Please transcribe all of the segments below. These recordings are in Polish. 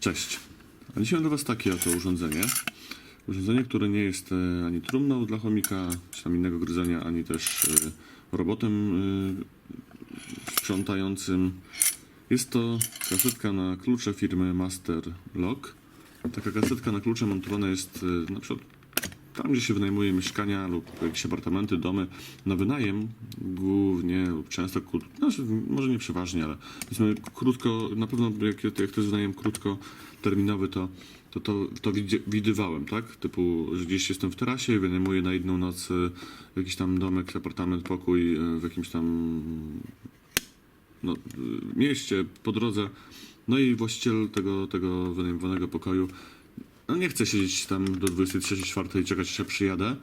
Cześć. A dzisiaj mam dla Was takie oto urządzenie. Urządzenie, które nie jest e, ani trumną dla chomika, czy tam innego gryzenia, ani też e, robotem e, sprzątającym. Jest to kasetka na klucze firmy Master Lock. Taka kasetka na klucze montowana jest na przykład tam, gdzie się wynajmuje mieszkania lub jakieś apartamenty, domy na wynajem, głównie lub często, znaczy, może nie przeważnie, ale powiedzmy krótko, na pewno jak, jak to jest wynajem krótkoterminowy, to to, to, to widywałem, tak? Typu, że gdzieś jestem w tarasie i wynajmuję na jedną noc e, jakiś tam domek, apartament, pokój e, w jakimś tam no, y, mieście, po drodze. No i właściciel tego, tego wynajmowanego pokoju no nie chcę siedzieć tam do 23.04 i czekać, aż ja przyjadę.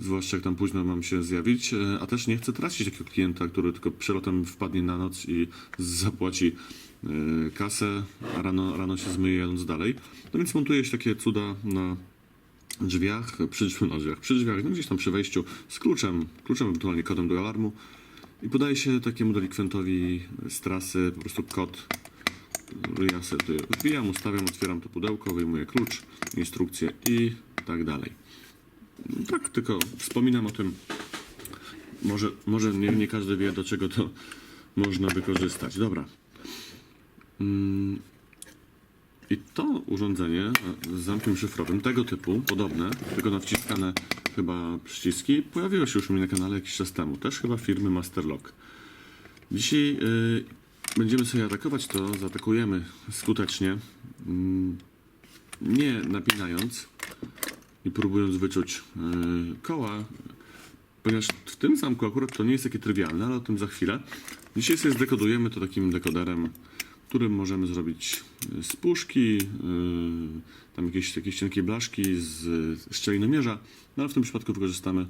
Zwłaszcza jak tam późno mam się zjawić, e, a też nie chcę tracić takiego klienta, który tylko przelotem wpadnie na noc i zapłaci e, kasę, a rano, rano się zmyje jadąc dalej. No więc montuję się takie cuda na drzwiach, przy, na drzwiach, przy drzwiach, no gdzieś tam przy wejściu z kluczem, kluczem ewentualnie kodem do alarmu i podaje się takiemu delikwentowi z trasy po prostu kod ja sobie tutaj wbijam, ustawiam, otwieram to pudełko, wyjmuję klucz, instrukcję i tak dalej. Tak, tylko wspominam o tym. Może, może nie, nie każdy wie, do czego to można wykorzystać. Dobra. Mm. I to urządzenie z zamkiem szyfrowym, tego typu, podobne, tylko na wciskane chyba przyciski, pojawiło się już u mnie na kanale jakiś czas temu. Też chyba firmy Masterlock. Dzisiaj y, będziemy sobie atakować to, zaatakujemy skutecznie, mm, nie napinając i próbując wyczuć y, koła, ponieważ w tym zamku akurat to nie jest takie trywialne, ale o tym za chwilę. Dzisiaj sobie zdekodujemy to takim dekoderem, którym możemy zrobić y, z puszki, y, tam jakieś, jakieś cienkie blaszki z szczelinomierza, no ale w tym przypadku wykorzystamy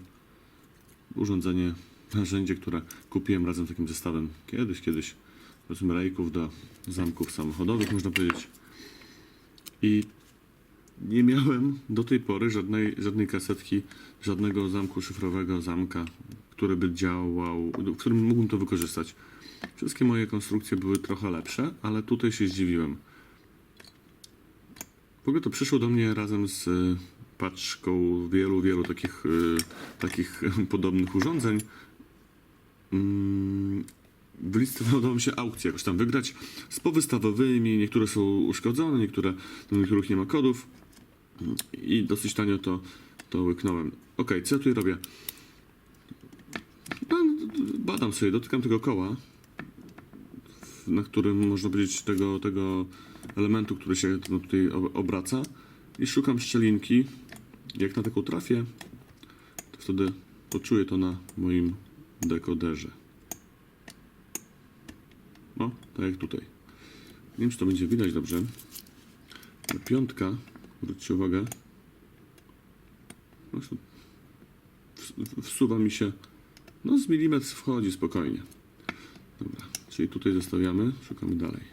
urządzenie, narzędzie, które kupiłem razem z takim zestawem kiedyś, kiedyś, powiedzmy rejków do zamków samochodowych, można powiedzieć. I nie miałem do tej pory żadnej, żadnej kasetki, żadnego zamku szyfrowego, zamka, który by działał, w którym mógłbym to wykorzystać. Wszystkie moje konstrukcje były trochę lepsze, ale tutaj się zdziwiłem. W ogóle to przyszło do mnie razem z y, paczką wielu, wielu takich, y, takich podobnych urządzeń. Mm, Wylicytowało udało mi się aukcję jakoś tam wygrać z powystawowymi. Niektóre są uszkodzone, niektóre, do niektórych nie ma kodów. I dosyć tanio to, to łyknąłem. Ok, co ja tutaj robię? No, badam sobie, dotykam tego koła, na którym można powiedzieć tego, tego elementu, który się no, tutaj ob- obraca i szukam szczelinki. Jak na taką trafię, to wtedy poczuję to na moim dekoderze. O, tak jak tutaj. Nie wiem, czy to będzie widać dobrze. Ale Piątka, zwróćcie uwagę, wsuwa mi się, no z milimetr wchodzi spokojnie. Dobra, czyli tutaj zostawiamy, szukamy dalej.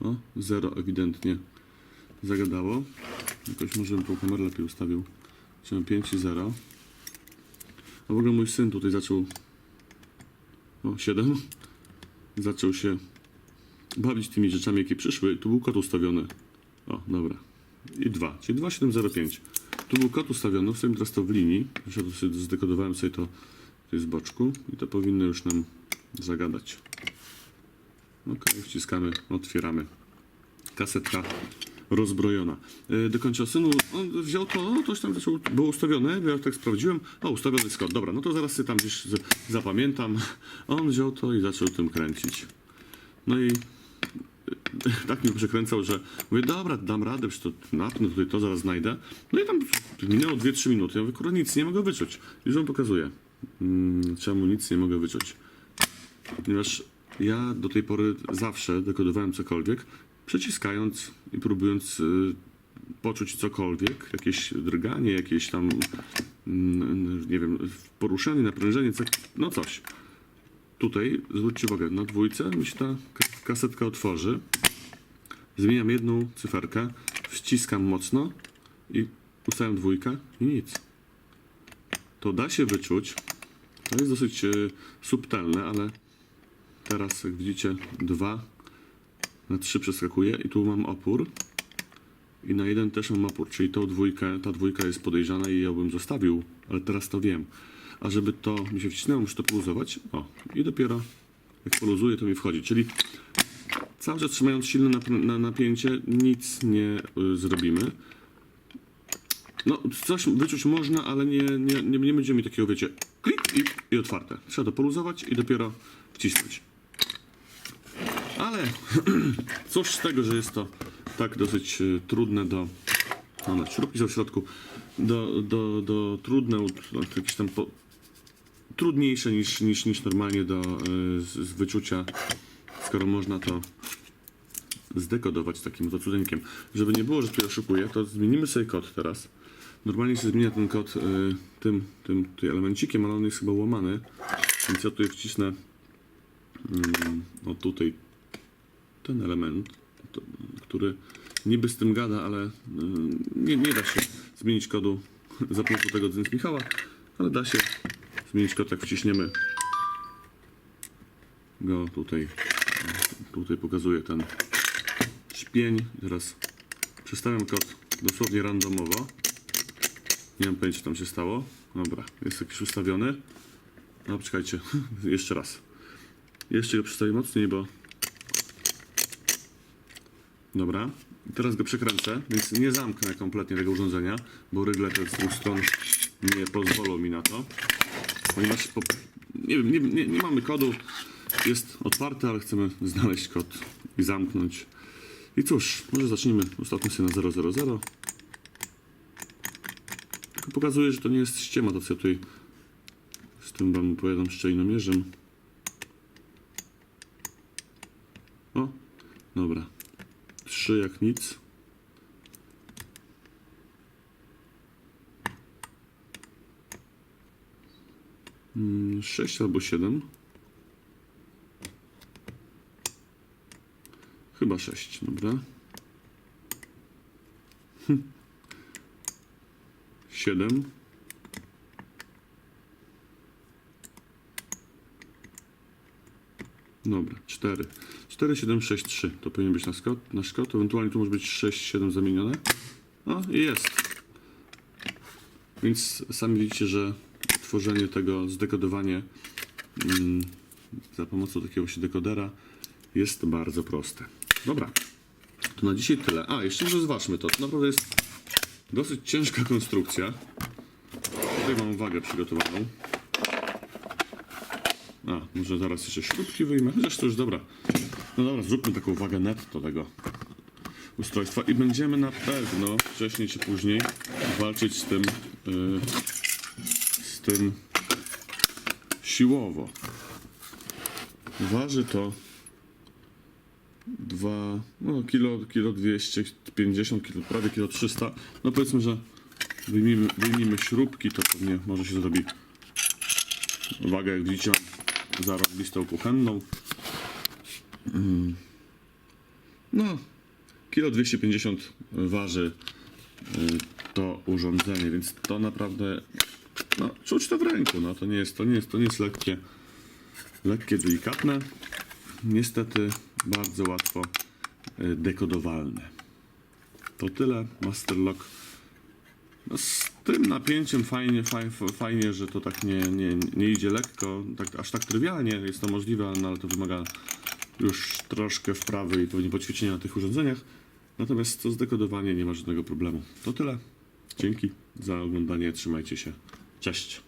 O, zero ewidentnie zagadało. Jakoś może bym tą kamerę lepiej ustawił. Chciałem 5 i 0. A w ogóle mój syn tutaj zaczął. O, 7. Zaczął się bawić tymi rzeczami, jakie przyszły. Tu był kod ustawiony. O, dobra. I 2, czyli 2705. Tu był kod ustawiony, w teraz to w linii. Ja sobie zdekodowałem sobie to tutaj z boczku i to powinno już nam zagadać. Ok, wciskamy, otwieramy. Kasetka rozbrojona. Yy, dokończę synu. On wziął to, no coś tam zaczął, było ustawione, ja tak sprawdziłem. O, ustawiony kod. Dobra, no to zaraz sobie tam gdzieś zapamiętam. On wziął to i zaczął tym kręcić. No i tak mnie przekręcał, że mówię, dobra, dam radę, przecież to napnę tutaj to, zaraz znajdę. No i tam minęło 2-3 minuty. Ja mówię, kurwa, nic nie mogę wyczuć. Już on pokazuje, mm, czemu nic nie mogę wyczuć. Ponieważ ja do tej pory zawsze dekodowałem cokolwiek, przyciskając i próbując y, poczuć cokolwiek, jakieś drganie, jakieś tam, mm, nie wiem, poruszenie, naprężenie, no coś. Tutaj, zwróćcie uwagę, na dwójce mi się ta ka- kasetka otworzy. Zmieniam jedną cyferkę, wciskam mocno i ustawiam dwójkę i nic. To da się wyczuć To jest dosyć e, subtelne, ale teraz jak widzicie 2 na 3 przeskakuje i tu mam opór i na jeden też mam opór, czyli tą dwójkę, ta dwójka jest podejrzana i ją bym zostawił, ale teraz to wiem. A żeby to mi się wcisnęło, muszę to poluzować. O, i dopiero jak poluzuję, to mi wchodzi. Czyli cały czas trzymając silne nap- na napięcie, nic nie y, zrobimy. No, coś wyczuć można, ale nie, nie, nie, nie będziemy takiego, wiecie, klik i, i otwarte. Trzeba to poluzować i dopiero wcisnąć. Ale coś z tego, że jest to tak dosyć y, trudne do. No, no, śrubki są w środku. Do, do, do trudne, no, jakieś tam po, trudniejsze niż, niż, niż normalnie do y, z, z wyczucia, skoro można to zdekodować takim oto cudeńkiem. Żeby nie było, że tutaj oszukuję, to zmienimy sobie kod teraz. Normalnie się zmienia ten kod y, tym, tym tutaj elemencikiem, ale on jest chyba łamany. Więc ja tutaj wcisnę mm, o tutaj ten element, to, który niby z tym gada, ale y, nie, nie da się zmienić kodu za pomocą tego dzwonic Michała, ale da się zmienić kod, jak wciśniemy go tutaj. Tutaj pokazuje ten śpień. Teraz przestawiam kod dosłownie randomowo. Nie mam pojęcia, co tam się stało. Dobra, jest jakiś ustawiony. No, czekajcie, jeszcze raz. Jeszcze go przestawię mocniej, bo... Dobra. Teraz go przekręcę, więc nie zamknę kompletnie tego urządzenia, bo rygle te z dwóch stron nie pozwolą mi na to. Ponieważ po... nie, wiem, nie, nie, nie mamy kodu, jest otwarte, ale chcemy znaleźć kod i zamknąć. I cóż, może zacznijmy ostatnio sobie na 000. Tylko pokazuję, że to nie jest ściema, to co tutaj z tym wam opowiadam szczelinomierzem. O, dobra. Trzy jak nic. Mm, Sześć albo siedem. Chyba sześć, dobra. Siedem. Dobra, cztery. Cztery, siedem, sześć, trzy. To powinien być nasz kod, nasz kod. Ewentualnie tu może być sześć, siedem zamienione. O, i jest. Więc sami widzicie, że tworzenie tego, zdekodowanie mm, za pomocą takiego właśnie dekodera jest bardzo proste. Dobra, to na dzisiaj tyle. A, jeszcze może zważmy to. To naprawdę jest dosyć ciężka konstrukcja. Tutaj mam wagę przygotowaną. Może zaraz jeszcze śrubki wyjmę. To już dobra. No dobra, zróbmy taką wagę netto tego ustrojstwa i będziemy na pewno wcześniej czy później walczyć z tym yy, z tym siłowo. Waży to 2, no kilo, kilo 250, kilo, prawie kilo 300. No powiedzmy, że wyjmijmy, wyjmijmy śrubki, to pewnie może się zrobi wagę, jak widzicie, zarobistą kuchenną. No, kilo 250 waży y, to urządzenie, więc to naprawdę no, czuć to w ręku. No, to nie jest, to nie jest, to nie jest lekkie, lekkie, delikatne. Niestety bardzo łatwo y, dekodowalne. To tyle. Masterlock. No, tym napięciem fajnie, fajnie, że to tak nie, nie, nie idzie lekko, tak, aż tak trywialnie jest to możliwe, no, ale to wymaga już troszkę wprawy i pewnie poćwiczenia na tych urządzeniach. Natomiast to zdekodowanie nie ma żadnego problemu. To tyle. Dzięki za oglądanie. Trzymajcie się. Cześć.